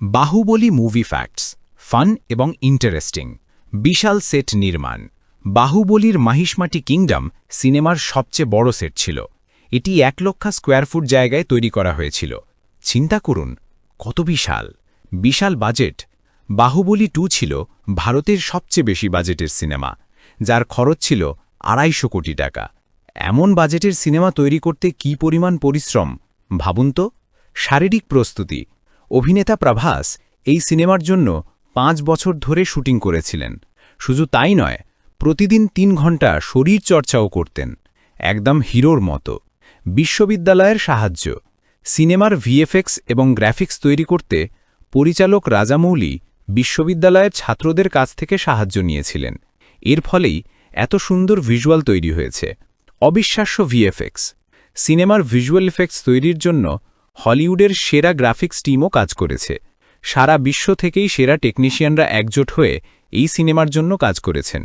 Baahubali movie facts, fun এবং interesting, বিশাল set নির্মাণ। বাহুবলীর মাহিষ্মাটি কিংডম সিনেমার সবচেয়ে বড় সেট ছিল। এটি এক লক্ষ স্কোয়ার ফুট জায়গায় তৈরি করা হয়েছিল। চিন্তা করুন, কত বিশাল! বিশাল বাজেট! বাহুবলী টু ছিল ভারতের সবচেয়ে বেশি বাজেটের সিনেমা, যার খরচ ছিল আড়াইশো কোটি টাকা। এমন বাজেটের সিনেমা তৈরি করতে কি পরিমাণ পরিশ্রম, ভাবুন তো? শারীরিক প্রস্তুতি অভিনেতা প্রভাস এই সিনেমার জন্য পাঁচ বছর ধরে শুটিং করেছিলেন। শুধু তাই নয়, প্রতিদিন তিন ঘণ্টা শরীর চর্চাও করতেন। একদম হিরোর মতো। বিশ্ববিদ্যালয়ের সাহায্য। সিনেমার ভিএফএক্স এবং গ্রাফিক্স তৈরি করতে পরিচালক রাজামৌলি বিশ্ববিদ্যালয়ের ছাত্রদের কাছ থেকে সাহায্য নিয়েছিলেন। এর ফলেই এত সুন্দর ভিজুয়াল তৈরি হয়েছে। অবিশ্বাস্য ভিএফএক্স। সিনেমার ভিজুয়াল ইফেক্টস তৈরির জন্য হলিউডের সেরা গ্রাফিক্স টিমও কাজ করেছে। সারা বিশ্ব থেকেই সেরা টেকনিশিয়ানরা একজোট হয়ে এই সিনেমার জন্য কাজ করেছেন।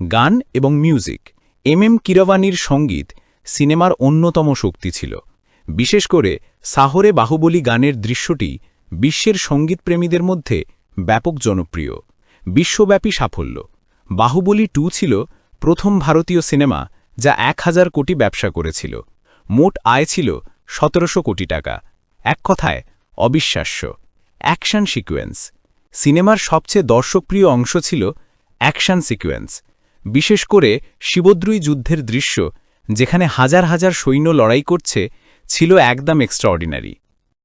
গান এবং মিউজিক। এম এম কিরবানির সংগীত সিনেমার অন্যতম শক্তি ছিল। বিশেষ করে সাহরে বাহুবলী গানের দৃশ্যটি বিশ্বের সঙ্গীতপ্রেমীদের মধ্যে ব্যাপক জনপ্রিয়। বিশ্বব্যাপী সাফল্য। বাহুবলী টু ছিল প্রথম ভারতীয় সিনেমা যা এক হাজার কোটি ব্যবসা করেছিল। মোট আয় ছিল সতেরোশো কোটি টাকা। এক কথায়, অবিশ্বাস্য। Action sequence. সিনেমার সবচেয়ে দর্শকপ্রিয় অংশ ছিল অ্যাকশান সিকোয়েন্স। বিশেষ করে শিবদ্রুই যুদ্ধের দৃশ্য, যেখানে হাজার হাজার সৈন্য লড়াই করছে, ছিল একদম এক্সট্রাঅর্ডিনারি।